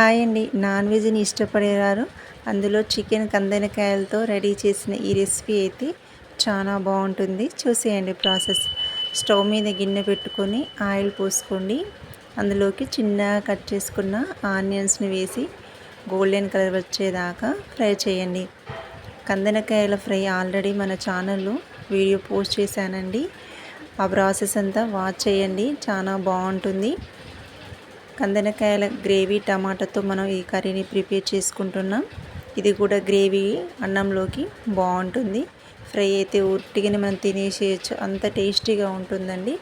Hi అండి. Non వెజ్ని ఇష్టపడేవారు. అందులో చికెన్ కందనకాయలతో రెడీ చేసిన ఈ రెసిపీ అయితే చాలా బాగుంటుంది. చూసేయండి ప్రాసెస్. స్టవ్ మీద గిన్నె పెట్టుకొని ఆయిల్ పోసుకోండి. అందులోకి చిన్నగా కట్ చేసుకున్న ఆనియన్స్ని వేసి గోల్డెన్ కలర్ వచ్చేదాకా ఫ్రై చేయండి. కందనకాయల ఫ్రై ఆల్రెడీ మన ఛానల్లో వీడియో పోస్ట్ చేశానండి. ఆ ప్రాసెస్ అంతా వాచ్ చేయండి. చాలా బాగుంటుంది. కందనకాయల గ్రేవీ టమాటాతో మనం ఈ కర్రీని ప్రిపేర్ చేసుకుంటున్నాం. ఇది కూడా గ్రేవీ అన్నంలోకి బాగుంటుంది. ఫ్రై అయితే ఉట్టిగానే మనం తినేసేయచ్చు. అంత టేస్టీగా ఉంటుందండి.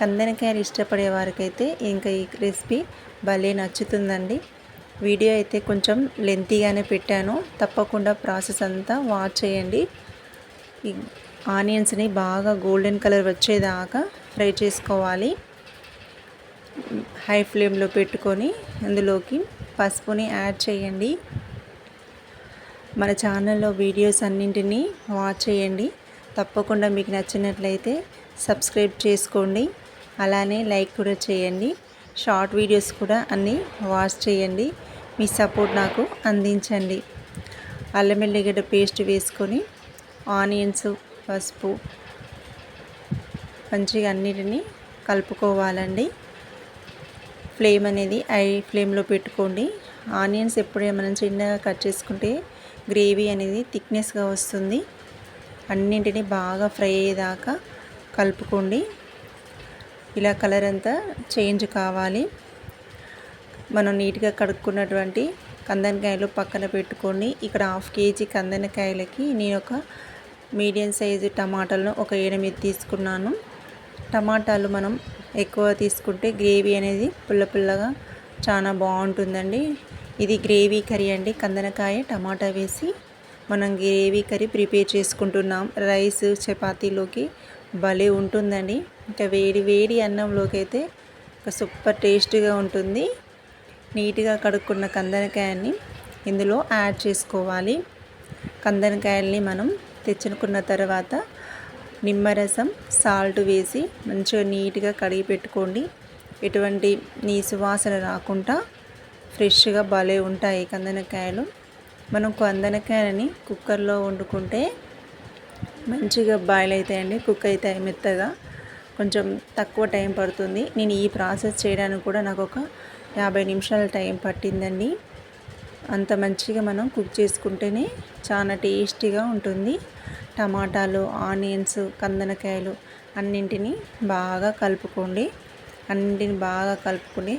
కందనకాయలు ఇష్టపడే వారికైతే ఇంకా ఈ రెసిపీ భలే నచ్చుతుందండి. వీడియో అయితే కొంచెం లెంతీగానే పెట్టాను. తప్పకుండా ప్రాసెస్ అంతా వాచ్ చేయండి. ఈ ఆనియన్స్ని బాగా గోల్డెన్ కలర్ వచ్చేదాకా ఫ్రై చేసుకోవాలి. హై ఫ్లేమ్లో పెట్టుకొని అందులోకి పసుపుని యాడ్ చేయండి. మన ఛానల్లో వీడియోస్ అన్నింటినీ వాచ్ చేయండి. తప్పకుండా మీకు నచ్చినట్లయితే సబ్స్క్రైబ్ చేసుకోండి. అలానే లైక్ కూడా చేయండి. షార్ట్ వీడియోస్ కూడా అన్నీ వాచ్ చేయండి. మీ సపోర్ట్ నాకు అందించండి. అల్లం వెల్లిగడ్డ పేస్ట్ వేసుకొని ఆనియన్స్ పసుపు మంచిగా అన్నిటినీ కలుపుకోవాలండి. ఫ్లేమ్ అనేది ఐ ఫ్లేమ్లో పెట్టుకోండి. ఆనియన్స్ ఎప్పుడే మనం చిన్నగా కట్ చేసుకుంటే గ్రేవీ అనేది థిక్నెస్గా వస్తుంది. అన్నింటినీ బాగా ఫ్రై అయ్యేదాకా కలుపుకోండి. ఇలా కలర్ అంతా చేంజ్ కావాలి. మనం నీట్గా కడుక్కున్నటువంటి కందనకాయలు పక్కన పెట్టుకోండి. ఇక్కడ హాఫ్ కేజీ కందనకాయలకి నేను ఒక మీడియం సైజు టమాటాలను ఒక ఎనిమిది తీసుకున్నాను. టమాటాలు మనం ఎక్కువ తీసుకుంటే గ్రేవీ అనేది పుల్ల పుల్లగా చాలా బాగుంటుందండి. ఇది గ్రేవీ కర్రీ అండి. కందనకాయ టమాటా వేసి మనం గ్రేవీ కర్రీ ప్రిపేర్ చేసుకుంటున్నాం. రైస్ చపాతీలోకి భలే ఉంటుందండి. ఇంకా వేడి వేడి అన్నంలోకి అయితే ఒక సూపర్ టేస్ట్గా ఉంటుంది. నీట్గా కడుక్కున్న కందనకాయని ఇందులో యాడ్ చేసుకోవాలి. కందనకాయల్ని మనం తెచ్చుకున్న తర్వాత నిమ్మరసం సాల్ట్ వేసి మంచిగా నీట్గా కడిగి పెట్టుకోండి. ఎటువంటి నీ సువాసన రాకుండా ఫ్రెష్గా భలే ఉంటాయి కందనకాయలు. మనం కందనకాయలని కుక్కర్లో వండుకుంటే మంచిగా బాయిల్ అవుతాయండి కుక్ అవుతాయి మెత్తగా. కొంచెం తక్కువ టైం పడుతుంది. నేను ఈ ప్రాసెస్ చేయడానికి కూడా నాకు ఒక యాభై నిమిషాల టైం పట్టిందండి. అంత మంచిగా మనం కుక్ చేసుకుంటేనే చాలా టేస్టీగా ఉంటుంది. టమాటాలు ఆనియన్స్ కందనకాయలు అన్నింటినీ బాగా కలుపుకోండి. అన్నింటిని బాగా కలుపుకొని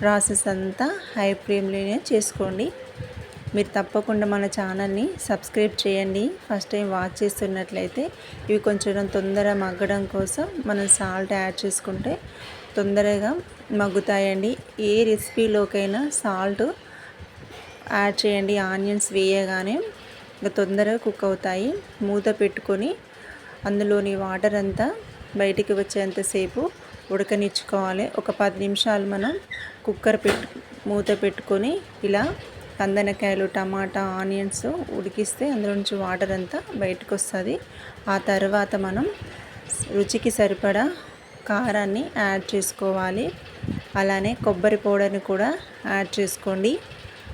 ప్రాసెస్ అంతా హై ఫ్లేమ్లోనే చేసుకోండి. మీరు తప్పకుండా మన ఛానల్ని సబ్స్క్రైబ్ చేయండి. ఫస్ట్ టైం వాచ్ చేస్తున్నట్లయితే ఇవి కొంచెం తొందర మగ్గడం కోసం మనం సాల్ట్ యాడ్ చేసుకుంటే తొందరగా మగ్గుతాయండి. ఏ రెసిపీలోకైనా సాల్ట్ యాడ్ చేయండి. ఆనియన్స్ వేయగానే ఇంకా తొందరగా కుక్ అవుతాయి. మూత పెట్టుకొని అందులోని వాటర్ అంతా బయటికి వచ్చేంతసేపు ఉడకనిచ్చుకోవాలి. ఒక పది నిమిషాలు మనం కుక్కర్ పెట్టు మూత పెట్టుకొని ఇలా కందనకాయలు టమాటా ఆనియన్స్ ఉడికిస్తే అందులో నుంచి వాటర్ అంతా బయటకు వస్తుంది ఆ తర్వాత మనం రుచికి సరిపడా కారాన్ని యాడ్ చేసుకోవాలి. అలానే కొబ్బరి పౌడర్ని కూడా యాడ్ చేసుకోండి.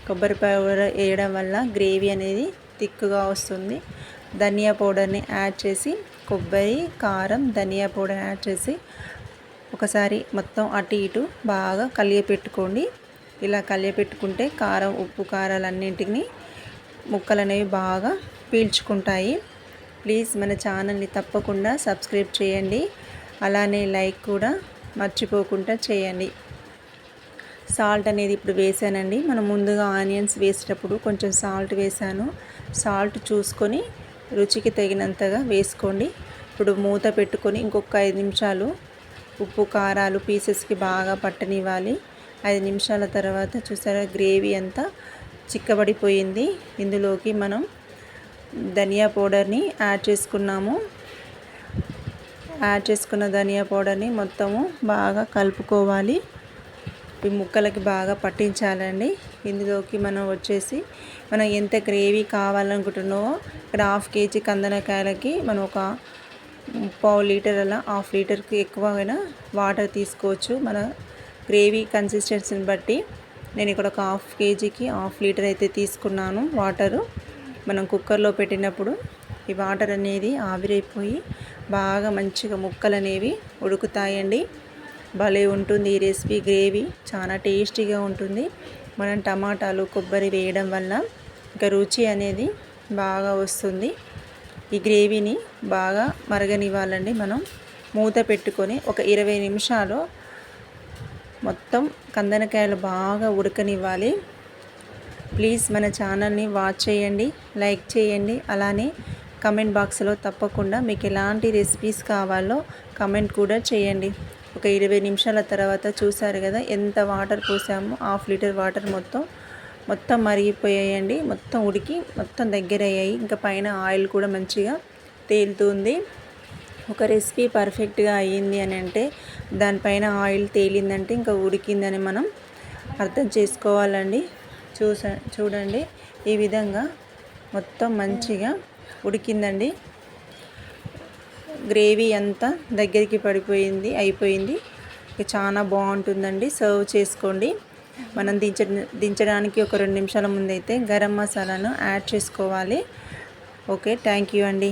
కొబ్బరి పౌడర్ వేయడం వల్ల గ్రేవీ అనేది థిక్గా వస్తుంది. ధనియా పౌడర్ని యాడ్ చేసి కొబ్బరి కారం ధనియా పౌడర్ యాడ్ చేసి ఒకసారి మొత్తం అటు ఇటు బాగా కలియపెట్టుకోండి. ఇలా కలియపెట్టుకుంటే కారం ఉప్పు కారాలన్నింటినీ ముక్కలు అనేవి బాగా పీల్చుకుంటాయి. ప్లీజ్ మన ఛానల్ని తప్పకుండా సబ్స్క్రైబ్ చేయండి. అలానే లైక్ కూడా మర్చిపోకుండా చేయండి. సాల్ట్ అనేది ఇప్పుడు వేసానండి. మనం ముందుగా ఆనియన్స్ వేసేటప్పుడు కొంచెం సాల్ట్ వేసాను. సాల్ట్ చూసుకొని రుచికి తగినంతగా వేసుకోండి. ఇప్పుడు మూత పెట్టుకొని ఇంకొక ఐదు నిమిషాలు ఉప్పు కారాలు పీసెస్కి బాగా పట్టనివ్వాలి. ఐదు నిమిషాల తర్వాత చూసారా గ్రేవీ అంతా చిక్కబడిపోయింది. ఇందులోకి మనం ధనియా పౌడర్ని యాడ్ చేసుకున్నాము. యాడ్ చేసుకున్న ధనియా పౌడర్ని మొత్తము బాగా కలుపుకోవాలి. ఈ ముక్కలకి బాగా పట్టించాలండి. ఇందులోకి మనం వచ్చేసి మనం ఎంత గ్రేవీ కావాలనుకుంటున్నామో ఇక్కడ హాఫ్ కేజీ కందనకాయలకి మనం ఒక పావు లీటర్ అలా హాఫ్ లీటర్కి ఎక్కువైనా వాటర్ తీసుకోవచ్చు. మన గ్రేవీ కన్సిస్టెన్సీని బట్టి నేను ఇక్కడ ఒక హాఫ్ కేజీకి హాఫ్ లీటర్ అయితే తీసుకున్నాను వాటరు. మనం కుక్కర్లో పెట్టినప్పుడు ఈ వాటర్ అనేది ఆవిరైపోయి బాగా మంచిగా ముక్కలు అనేవి ఉడుకుతాయండి. భలే ఉంటుంది ఈ రెసిపీ గ్రేవీ. చాలా టేస్టీగా ఉంటుంది. మనం టమాటాలు కొబ్బరి వేయడం వల్ల ఇంకా రుచి అనేది బాగా వస్తుంది. ఈ గ్రేవీని బాగా మరగనివ్వాలండి మనం. మూత పెట్టుకొని ఒక ఇరవై నిమిషాలు మొత్తం కందనకాయలు బాగా ఉడకనివ్వాలి. ప్లీజ్ మన ఛానల్ని వాచ్ చేయండి లైక్ చేయండి. అలానే కమెంట్ బాక్స్లో తప్పకుండా మీకు ఎలాంటి రెసిపీస్ కావాలో కమెంట్ కూడా చేయండి. ఒక ఇరవై నిమిషాల తర్వాత చూసారు కదా ఎంత వాటర్ పోసామో హాఫ్ లీటర్ వాటర్ మొత్తం మొత్తం మరిగిపోయాయండి. మొత్తం ఉడికి మొత్తం దగ్గర అయ్యాయి ఇంకా పైన ఆయిల్ కూడా మంచిగా తేలుతుంది. ఒక రెసిపీ పర్ఫెక్ట్గా అయ్యింది అని అంటే దానిపైన ఆయిల్ తేలిందంటే ఇంకా ఉడికిందని మనం అర్థం చేసుకోవాలండి. చూసా చూడండి. ఈ విధంగా మొత్తం మంచిగా ఉడికిందండి. గ్రేవీ అంతా దగ్గరికి పడిపోయింది అయిపోయింది. ఇక చాలా బాగుంటుందండి. సర్వ్ చేసుకోండి. మనం దించ దించడానికి ఒక రెండు నిమిషాల ముందైతే గరం మసాలాను యాడ్ చేసుకోవాలి. ఓకే థ్యాంక్ యూ అండి.